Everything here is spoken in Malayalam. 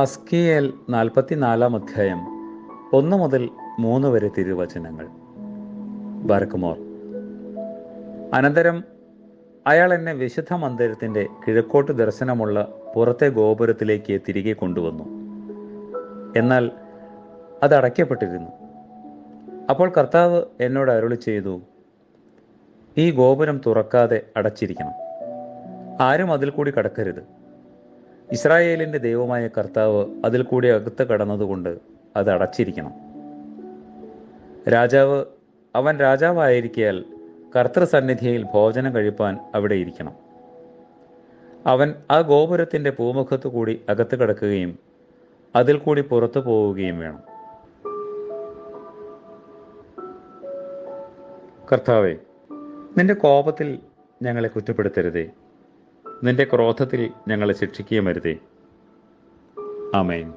ഹസ്കിയേൽ നാൽപ്പത്തിനാലാം അധ്യായം ഒന്ന് മുതൽ മൂന്ന് വരെ തിരുവചനങ്ങൾ. ബാരക്കുമോർ അനന്തരം അയാൾ എന്നെ വിശുദ്ധ മന്ദിരത്തിന്റെ കിഴക്കോട്ട് ദർശനമുള്ള പുറത്തെ ഗോപുരത്തിലേക്ക് തിരികെ കൊണ്ടുവന്നു. എന്നാൽ അത് അടയ്ക്കപ്പെട്ടിരുന്നു. അപ്പോൾ കർത്താവ് എന്നോട് അരുളി ചെയ്തു ഈ ഗോപുരം തുറക്കാതെ അടച്ചിരിക്കണം. ആരും അതിൽ കൂടി കടക്കരുത്. ഇസ്രായേലിന്റെ ദൈവമായ കർത്താവ് അതിൽ കൂടി അകത്ത് കടന്നതുകൊണ്ട് അത് അടച്ചിരിക്കണം. രാജാവ് അവൻ രാജാവായിരിക്കയാൽ കർത്തൃസന്നിധിയിൽ ഭോജനം കഴിപ്പാൻ അവിടെ ഇരിക്കണം. അവൻ ആ ഗോപുരത്തിന്റെ പൂമുഖത്തു കൂടി അകത്ത് കിടക്കുകയും അതിൽ കൂടി പുറത്തു പോവുകയും വേണം. കർത്താവേ നിന്റെ കോപത്തിൽ ഞങ്ങളെ കുറ്റപ്പെടുത്തരുതേ. നിന്റെ ക്രോധത്തിൽ ഞങ്ങളെ ശിക്ഷിക്കുകയും വരുതേ ആമേൻ.